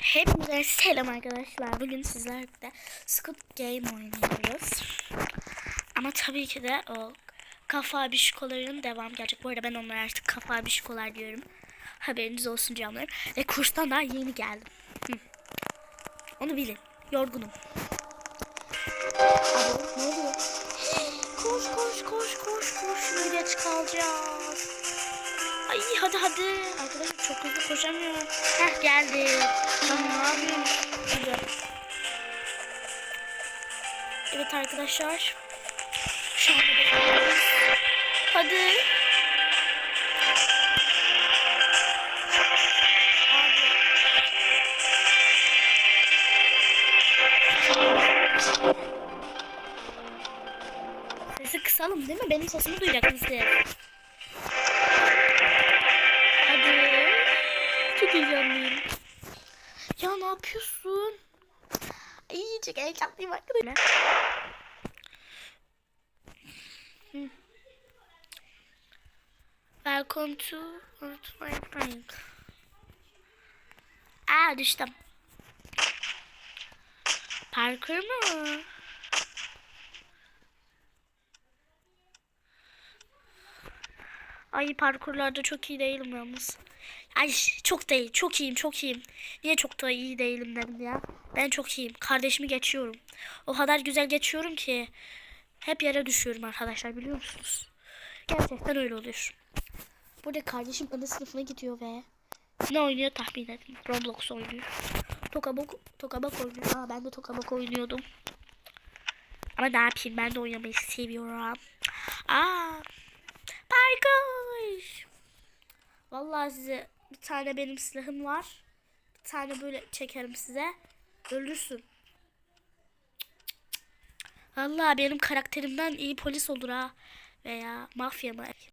Hepinize selam arkadaşlar. Bugün sizlerle Squid Game oynuyoruz. Ama tabii ki de o kafa bişkoların devam gelecek. Bu arada ben onlara artık kafa bişkolar diyorum. Haberiniz olsun canlarım. Ve kurstan daha yeni geldim. Hı. Onu bilin. Yorgunum. Alo, ne oluyor? Koş koş koş koş koş. Şimdi geç kalacağız. Ay hadi hadi. Hızlı koşamıyorum. Heh geldi. Tamam ne yapayım? Hadi. Evet arkadaşlar. Şu anda bekliyoruz. Hadi. Sesi kısalım değil mi? Benim sesimi duyacaksınız diye. Heyecanlıyım. Ya ne yapıyorsun? Ay çok heyecanlıyım arkadaşlar. Welcome to My Friend. Aa düştüm. Parkur mu? Ay parkurlarda çok iyi değilim yalnız. Ay çok değil. Çok iyiyim. Çok iyiyim. Niye çok da iyi değilim dedim ya. Ben çok iyiyim. Kardeşimi geçiyorum. O kadar güzel geçiyorum ki. Hep yere düşüyorum arkadaşlar biliyor musunuz? Gerçekten öyle oluyor. Burada kardeşim ana sınıfına gidiyor ve ne oynuyor tahmin edin. Roblox oynuyor. Tokabok, Tokabok oynuyor. Aa ben de Tokabok oynuyordum. Ama ne yapayım ben de oynamayı seviyorum. Aa Parkur. Vallahi size bir tane benim silahım var. Bir tane böyle çekerim size. Ölürsün. Vallahi benim karakterimden iyi polis olur ha. Veya mafya mı?